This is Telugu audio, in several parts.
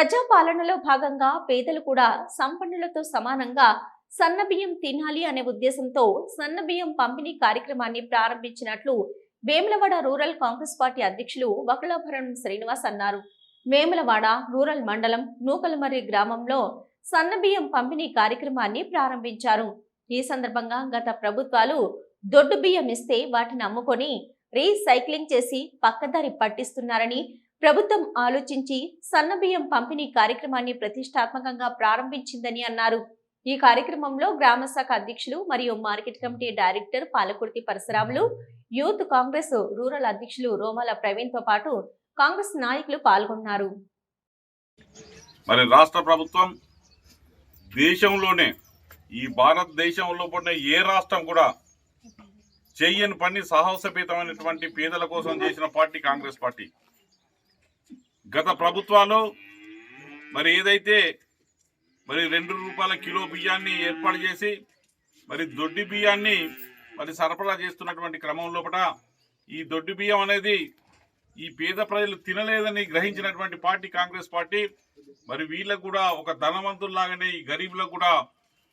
ప్రజాపాలనలో భాగంగా పేదలు కూడా సంపన్నులతో సమానంగా సన్నబియ్యం తినాలి అనే ఉద్దేశంతో సన్నబియ్యం పంపిణీ కార్యక్రమాన్ని ప్రారంభించినట్లు వేములవాడ రూరల్ కాంగ్రెస్ పార్టీ అధ్యక్షులు వకలాభరణం శ్రీనివాస్ అన్నారు. వేములవాడ రూరల్ మండలం నూకలమర్రి గ్రామంలో సన్నబియ్యం పంపిణీ కార్యక్రమాన్ని ప్రారంభించారు. ఈ సందర్భంగా గత ప్రభుత్వాలు దొడ్డు బియ్యం ఇస్తే వాటిని అమ్ముకొని రీసైక్లింగ్ చేసి పక్కదారి పట్టిస్తున్నారని ప్రభుత్వం ఆలోచించి సన్నబియ్యం పంపిణీ కార్యక్రమాన్ని ప్రతిష్టాత్మకంగా ప్రారంభించిందని అన్నారు. ఈ కార్యక్రమంలో గ్రామ శాఖ అధ్యక్షులు మరియు market committee director Palakurthi Parasuramulu youth Congress rural అధ్యక్షులు రోమల ప్రవీణ్తో పాటు కాంగ్రెస్ నాయకులు పాల్గొన్నారు. మరి రాష్ట్ర ప్రభుత్వం దేశంలోనే ఈ భారతదేశంలో పడిన ఏ రాష్ట్రం కూడా చెయ్యని పని సాహసపేతమైనటువంటి పేదల కోసం చేసిన పార్టీ కాంగ్రెస్ పార్టీ. గత ప్రభుత్వాలు మరి ఏదైతే మరి రెండు రూపాయల కిలో బియ్యాన్ని ఏర్పాటు చేసి మరి దొడ్డి బియ్యాన్ని మరి సరఫరా చేస్తున్నటువంటి క్రమం లోపల ఈ దొడ్డి బియ్యం అనేది ఈ పేద ప్రజలు తినలేదని గ్రహించినటువంటి పార్టీ కాంగ్రెస్ పార్టీ మరి వీళ్ళకు కూడా ఒక ధనవంతుల్లాగానే ఈ గరీబులకు కూడా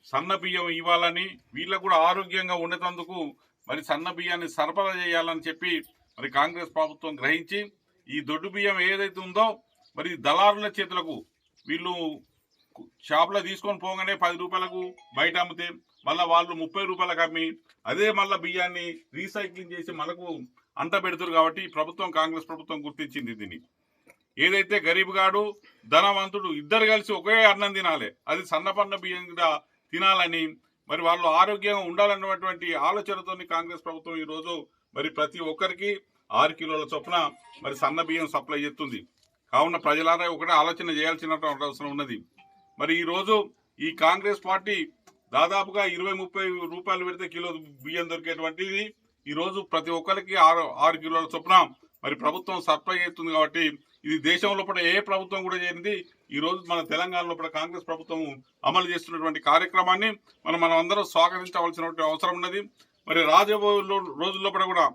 సన్న బియ్యం ఇవ్వాలని వీళ్ళకు కూడా ఆరోగ్యంగా ఉండేటందుకు మరి సన్న బియ్యాన్ని సరఫరా చేయాలని చెప్పి మరి కాంగ్రెస్ ప్రభుత్వం గ్రహించి ఈ దొడ్డు బియ్యం ఏదైతే ఉందో మరి దళారుల చేతులకు వీళ్ళు షాపులో తీసుకొని పోగానే పది రూపాయలకు బయట అమ్మితే మళ్ళీ వాళ్ళు ముప్పై రూపాయలకు అమ్మి అదే మళ్ళీ బియ్యాన్ని రీసైక్లింగ్ చేసి మనకు అంట పెడుతురు కాబట్టి ప్రభుత్వం కాంగ్రెస్ ప్రభుత్వం గుర్తించింది దీన్ని. ఏదైతే గరీబ్ గాడు ధనవంతుడు ఇద్దరు కలిసి ఒకే అన్నం తినాలి అది సన్నపన్న బియ్యం కూడా తినాలని మరి వాళ్ళు ఆరోగ్యంగా ఉండాలన్నటువంటి ఆలోచనతో కాంగ్రెస్ ప్రభుత్వం ఈరోజు మరి ప్రతి ఒక్కరికి ఆరు కిలోల చొప్పున మరి సన్న బియ్యం సప్లై చేస్తుంది. కావున ప్రజలారా ఒకటే ఆలోచన చేయాల్సిన అవసరం ఉన్నది. మరి ఈరోజు ఈ కాంగ్రెస్ పార్టీ దాదాపుగా ఇరవై ముప్పై రూపాయలు పెడితే కిలో బియ్యం దొరికేటువంటిది. ఈరోజు ప్రతి ఒక్కరికి ఆరు ఆరు కిలోల చొప్పున మరి ప్రభుత్వం సప్లై చేస్తుంది కాబట్టి ఇది దేశంలో కూడా ఏ ప్రభుత్వం కూడా చేరింది ఈరోజు మన తెలంగాణలో కూడా కాంగ్రెస్ ప్రభుత్వం అమలు చేస్తున్నటువంటి కార్యక్రమాన్ని మనం మనం అందరం స్వాగతించవలసినటువంటి అవసరం ఉన్నది. మరి రాజబోయే రోజుల్లో కూడా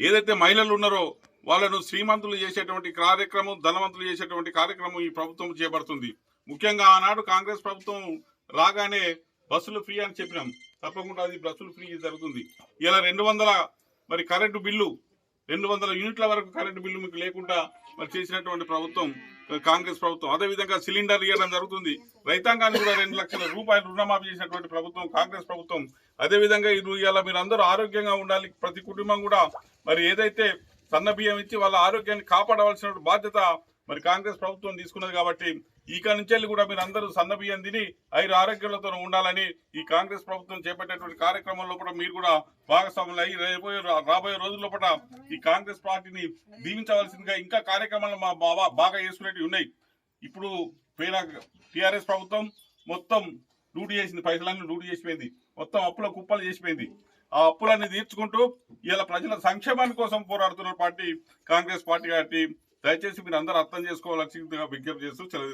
ఏదైతే మహిళలు ఉన్నారో వాళ్ళను శ్రీమంతులు చేసేటువంటి కార్యక్రమం ధనవంతులు చేసేటువంటి కార్యక్రమం ఈ ప్రభుత్వం చేపడుతుంది. ముఖ్యంగా ఆనాడు కాంగ్రెస్ ప్రభుత్వం రాగానే బస్సులు ఫ్రీ అని చెప్పినాం. తప్పకుండా అది బస్సులు ఫ్రీ జరుగుతుంది. ఇలా రెండు వందల మరి కరెంటు బిల్లు రెండు వందల యూనిట్ల వరకు కరెంటు బిల్లు మీకు లేకుండా మరి చేసినటువంటి ప్రభుత్వం కాంగ్రెస్ ప్రభుత్వం. అదేవిధంగా సిలిండర్ ఇవ్వడం జరుగుతుంది. రైతాంగానికి కూడా రెండు లక్షల రూపాయలు రుణమాఫీ చేసినటువంటి ప్రభుత్వం కాంగ్రెస్ ప్రభుత్వం. అదేవిధంగా ఇది ఇవాళ మీరు అందరూ ఆరోగ్యంగా ఉండాలి. ప్రతి కుటుంబం కూడా మరి ఏదైతే సన్న బియ్యం ఇచ్చి వాళ్ళ ఆరోగ్యాన్ని కాపాడవలసిన బాధ్యత మరి కాంగ్రెస్ ప్రభుత్వం తీసుకున్నది కాబట్టి ఇక నుంచి కూడా మీరు అందరూ సన్న బియ్యం తిని ఐదు ఆరోగ్యాలతో ఉండాలని ఈ కాంగ్రెస్ ప్రభుత్వం చేపట్టేటువంటి కార్యక్రమంలో కూడా మీరు కూడా భాగస్వాములు అయ్యి రాబోయే రాబోయే రోజుల్లో కూడా ఈ కాంగ్రెస్ పార్టీని దీవించవలసిందిగా ఇంకా కార్యక్రమాలు మా బాగా బాగా చేసుకునేవి ఉన్నాయి. ఇప్పుడు పోయిన టిఆర్ఎస్ ప్రభుత్వం మొత్తం లూటు చేసింది పైసలన్నీ లూటు చేసిపోయింది. మొత్తం అప్పుల కుప్పలు చేసిపోయింది. ఆ అప్పులన్నీ తీర్చుకుంటూ ఇలా ప్రజల సంక్షేమాని కోసం పోరాడుతున్న పార్టీ కాంగ్రెస్ పార్టీ కాబట్టి దయచేసి మీరు అందరూ అర్థం చేసుకోవాల్సిందిగా విజ్ఞప్తి చేస్తూ సెలవు